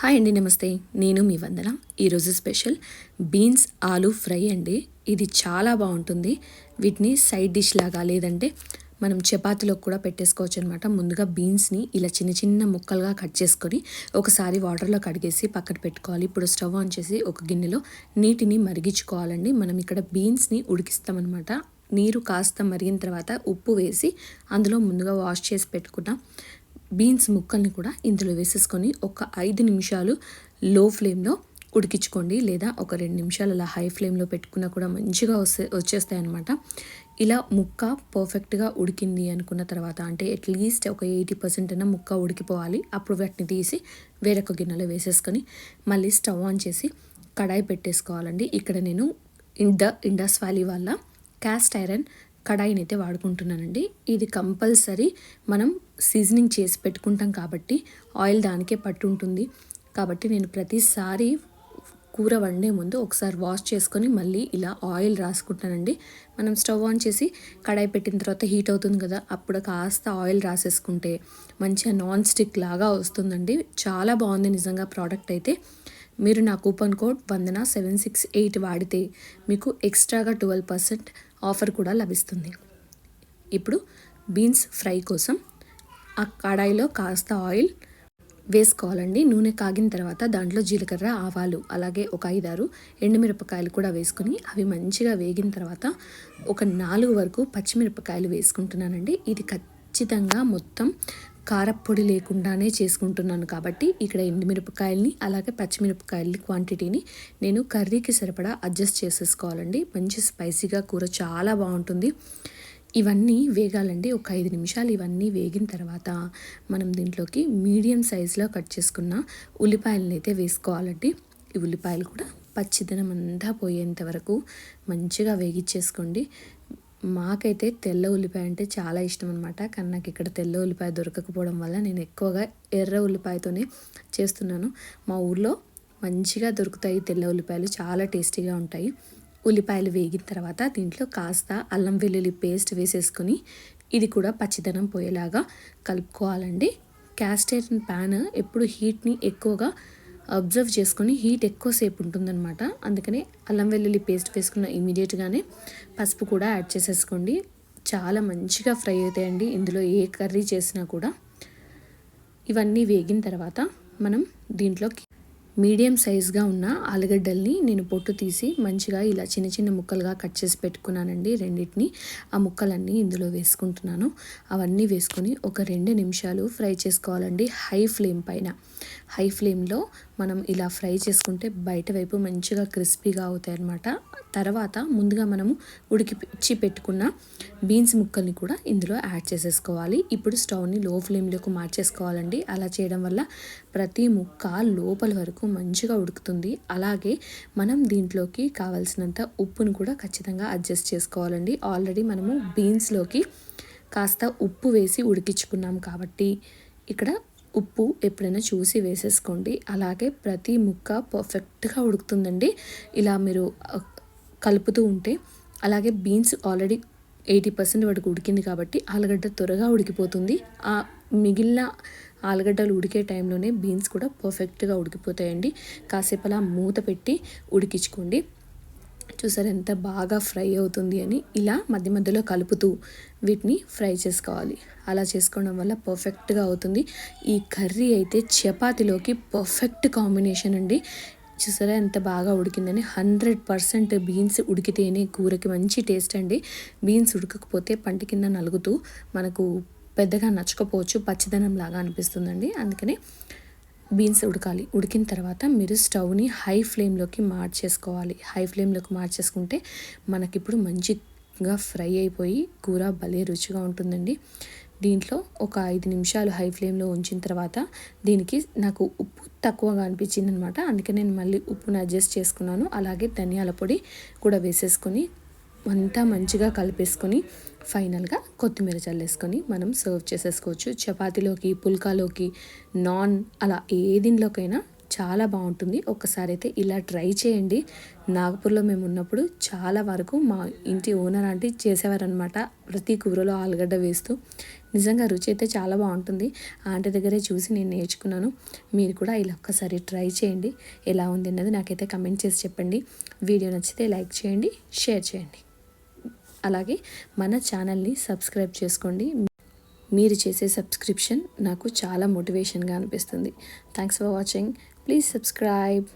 Hi అండి నమస్తే. నేను మీ వందన. ఈరోజు స్పెషల్ బీన్స్ ఆలు ఫ్రై అండి. ఇది చాలా బాగుంటుంది. వీటిని సైడ్ డిష్ లాగా లేదంటే మనం చపాతీలో కూడా పెట్టేసుకోవచ్చు అనమాట ముందుగా బీన్స్ని ఇలా చిన్న చిన్న ముక్కలుగా కట్ చేసుకొని ఒకసారి వాటర్లో కడిగేసి పక్కన పెట్టుకోవాలి. ఇప్పుడు స్టవ్ ఆన్ చేసి ఒక గిన్నెలో నీటిని మరిగించుకోవాలండి. మనం ఇక్కడ బీన్స్ని ఉడికిస్తామన్నమాట. నీరు కాస్త మరిగిన తర్వాత ఉప్పు వేసి అందులో ముందుగా వాష్ చేసి పెట్టుకున్న బీన్స్ ముక్కల్ని కూడా ఇందులో వేసేసుకొని ఒక ఐదు నిమిషాలు లో ఫ్లేమ్లో ఉడికించుకోండి లేదా ఒక రెండు నిమిషాలు అలా హై ఫ్లేమ్లో పెట్టుకున్నా కూడా మంచిగా వస్తే వచ్చేస్తాయి అనమాట ఇలా ముక్క పర్ఫెక్ట్గా ఉడికింది అనుకున్న తర్వాత అంటే అట్లీస్ట్ ఒక ఎయిటీ పర్సెంట్ అయినా ముక్క ఉడికిపోవాలి. అప్పుడు వాటిని తీసి వేరొక గిన్నెలో వేసేసుకొని మళ్ళీ స్టవ్ ఆన్ చేసి కడాయి పెట్టేసుకోవాలండి. ఇక్కడ నేను ఇండ ఇండస్ వ్యాలీ వల్ల క్యాస్ట్ ఐరన్ కడాయిని అయితే వాడుకుంటున్నానండి. ఇది కంపల్సరీ మనం సీజనింగ్ చేసి పెట్టుకుంటాం కాబట్టి ఆయిల్ దానికే పట్టుంటుంది. కాబట్టి నేను ప్రతిసారి కూర వండే ముందు ఒకసారి వాష్ చేసుకొని మళ్ళీ ఇలా ఆయిల్ రాసుకుంటానండి. మనం స్టవ్ ఆన్ చేసి కడాయి పెట్టిన తర్వాత హీట్ అవుతుంది కదా అప్పుడు కాస్త ఆయిల్ రాసేసుకుంటే మంచిగా నాన్ స్టిక్ లాగా వస్తుందండి. చాలా బాగుంది నిజంగా ప్రోడక్ట్ అయితే. మీరు నా coupon code Vandana seven six eight వాడితే మీకు ఎక్స్ట్రాగా ట్వెల్వ్ పర్సెంట్ ఆఫర్ కూడా లభిస్తుంది. ఇప్పుడు బీన్స్ ఫ్రై కోసం ఆ కడాయిలో కాస్త ఆయిల్ వేసుకోవాలండి. నూనె కాగిన తర్వాత దాంట్లో జీలకర్ర ఆవాలు అలాగే ఒక ఐదారు ఎండుమిరపకాయలు కూడా వేసుకుని అవి మంచిగా వేగిన తర్వాత ఒక నాలుగు వరకు పచ్చిమిరపకాయలు వేసుకుంటున్నానండి. ఇది ఖచ్చితంగా మొత్తం కారపొడి లేకుండానే చేసుకుంటున్నాను కాబట్టి ఇక్కడ ఎండుమిరపకాయలని అలాగే పచ్చిమిరపకాయలని క్వాంటిటీని నేను కర్రీకి సరిపడా అడ్జస్ట్ చేసేసుకోవాలండి. మంచి స్పైసీగా కూర చాలా బాగుంటుంది. ఇవన్నీ వేగాలండి. ఒక ఐదు నిమిషాలు ఇవన్నీ వేగిన తర్వాత మనం దీంట్లోకి మీడియం సైజులో కట్ చేసుకున్న ఉల్లిపాయలను అయితే వేసుకోవాలండి. ఈ ఉల్లిపాయలు కూడా పచ్చిదనం అంతా పోయేంత వరకు మంచిగా వేగిచ్చేసుకోండి. మాకైతే తెల్ల ఉల్లిపాయ అంటే చాలా ఇష్టం అనమాట కానీ నాకు ఇక్కడ తెల్ల ఉల్లిపాయ దొరకకపోవడం వల్ల నేను ఎక్కువగా ఎర్ర ఉల్లిపాయతోనే చేస్తున్నాను. మా ఊర్లో మంచిగా దొరుకుతాయి తెల్ల ఉల్లిపాయలు. చాలా టేస్టీగా ఉంటాయి. ఉల్లిపాయలు వేగిన తర్వాత దీంట్లో కాస్త అల్లం వెల్లుల్లి పేస్ట్ వేసేసుకొని ఇది కూడా పచ్చిదనం పోయేలాగా కలుపుకోవాలండి. క్యాస్టర్ ప్యాన్ ఎప్పుడు హీట్ని ఎక్కువగా అబ్జర్వ్ చేసుకొని హీట్ ఎక్కువసేపు ఉంటుందన్నమాట. అందుకనే అల్లం వెల్లుల్లి పేస్ట్ వేసుకున్న ఇమీడియట్గానే పసుపు కూడా యాడ్ చేసేసుకోండి. చాలా మంచిగా ఫ్రై అవుతాయండి. ఇందులో ఏ కర్రీ చేసినా కూడా. ఇవన్నీ వేగిన తర్వాత మనం దీంట్లోకి మీడియం సైజ్గా ఉన్న ఆలుగడ్డల్ని నేను పొట్టు తీసి మంచిగా ఇలా చిన్న చిన్న ముక్కలుగా కట్ చేసి పెట్టుకున్నానండి రెండింటిని. ఆ ముక్కలన్నీ ఇందులో వేసుకుంటున్నాను. అవన్నీ వేసుకొని ఒక రెండు నిమిషాలు ఫ్రై చేసుకోవాలండి. హై ఫ్లేమ్ పైన. హై ఫ్లేమ్లో మనం ఇలా ఫ్రై చేసుకుంటే బయట వైపు మంచిగా క్రిస్పీగా అవుతాయి అన్నమాట తర్వాత ముందుగా మనము ఉడికిచ్చి పెట్టుకున్న బీన్స్ ముక్కల్ని కూడా ఇందులో యాడ్ చేసేసుకోవాలి. ఇప్పుడు స్టవ్ని లో ఫ్లేమ్లోకి మార్చేసుకోవాలండి. అలా చేయడం వల్ల ప్రతి ముక్క లోపల వరకు మంచిగా ఉడుకుతుంది. అలాగే మనం దీంట్లోకి కావాల్సినంత ఉప్పును కూడా ఖచ్చితంగా అడ్జస్ట్ చేసుకోవాలండి. ఆల్రెడీ మనము బీన్స్లోకి కాస్త ఉప్పు వేసి ఉడికించుకున్నాం కాబట్టి ఇక్కడ ఉప్పు ఎప్పుడైనా చూసి వేసేసుకోండి. అలాగే ప్రతి ముక్క పర్ఫెక్ట్గా ఉడుకుతుందండి. ఇలా మీరు కలుపుతూ ఉంటే అలాగే బీన్స్ ఆల్రెడీ ఎయిటీ పర్సెంట్ వరకు ఉడికింది కాబట్టి ఆలుగడ్డ త్వరగా ఉడికిపోతుంది. ఆ మిగిలిన ఆలుగడ్డలు ఉడికే టైంలోనే బీన్స్ కూడా పర్ఫెక్ట్గా ఉడికిపోతాయండి. కాసేపు అలా మూత పెట్టి ఉడికించుకోండి. చూసారు ఎంత బాగా ఫ్రై అవుతుంది అని ఇలా మధ్య మధ్యలో కలుపుతూ వీటిని ఫ్రై చేసుకోవాలి. అలా చేసుకోవడం వల్ల పర్ఫెక్ట్గా అవుతుంది. ఈ కర్రీ అయితే చపాతీలోకి పర్ఫెక్ట్ కాంబినేషన్ అండి. చూసారా ఎంత బాగా ఉడికిందని. హండ్రెడ్ పర్సెంట్ బీన్స్ ఉడికితేనే కూరకి మంచి టేస్ట్ అండి. బీన్స్ ఉడకకపోతే పంట కింద నలుగుతూ మనకు పెద్దగా నచ్చకపోవచ్చు పచ్చిదనం లాగా అనిపిస్తుందండి. అందుకని బీన్స్ ఉడకాలి. ఉడికిన తర్వాత మీరు స్టవ్ని హై ఫ్లేమ్లోకి మార్చేసుకోవాలి. హై ఫ్లేమ్లోకి మార్చేసుకుంటే మనకిప్పుడు మంచిగా ఫ్రై అయిపోయి కూర భలే రుచిగా ఉంటుందండి. దీంట్లో ఒక ఐదు నిమిషాలు హై ఫ్లేమ్లో ఉంచిన తర్వాత దీనికి నాకు ఉప్పు తక్కువగా అనిపించింది అనమాట అందుకే నేను మళ్ళీ ఉప్పును అడ్జస్ట్ చేసుకున్నాను. అలాగే ధనియాల పొడి కూడా వేసేసుకొని అంతా మంచిగా కలిపేసుకొని ఫైనల్గా కొత్తిమీర చల్లేసుకొని మనం సర్వ్ చేసేసుకోవచ్చు. చపాతీలోకి పుల్కాలోకి నాన్ అలా ఏ దీనిలోకైనా చాలా బాగుంటుంది. ఒక్కసారి అయితే ఇలా ట్రై చేయండి. నాగపూర్లో మేము ఉన్నప్పుడు చాలా వరకు మా ఇంటి ఓనర్ ఆంటీ చేసేవారనమాట ప్రతి కూరలో ఆలుగడ్డ వేస్తూ. నిజంగా రుచి అయితే చాలా బాగుంటుంది. ఆంటీ దగ్గరే చూసి నేను నేర్చుకున్నాను. మీరు కూడా ఇలా ఒక్కసారి ట్రై చేయండి. ఎలా ఉంది అన్నది నాకైతే కమెంట్ చేసి చెప్పండి. వీడియో నచ్చితే లైక్ చేయండి షేర్ చేయండి. అలాగే మన ఛానల్ని సబ్స్క్రైబ్ చేసుకోండి. మీరు చేసే సబ్స్క్రిప్షన్ నాకు చాలా మోటివేషన్గా అనిపిస్తుంది. Thanks for watching please subscribe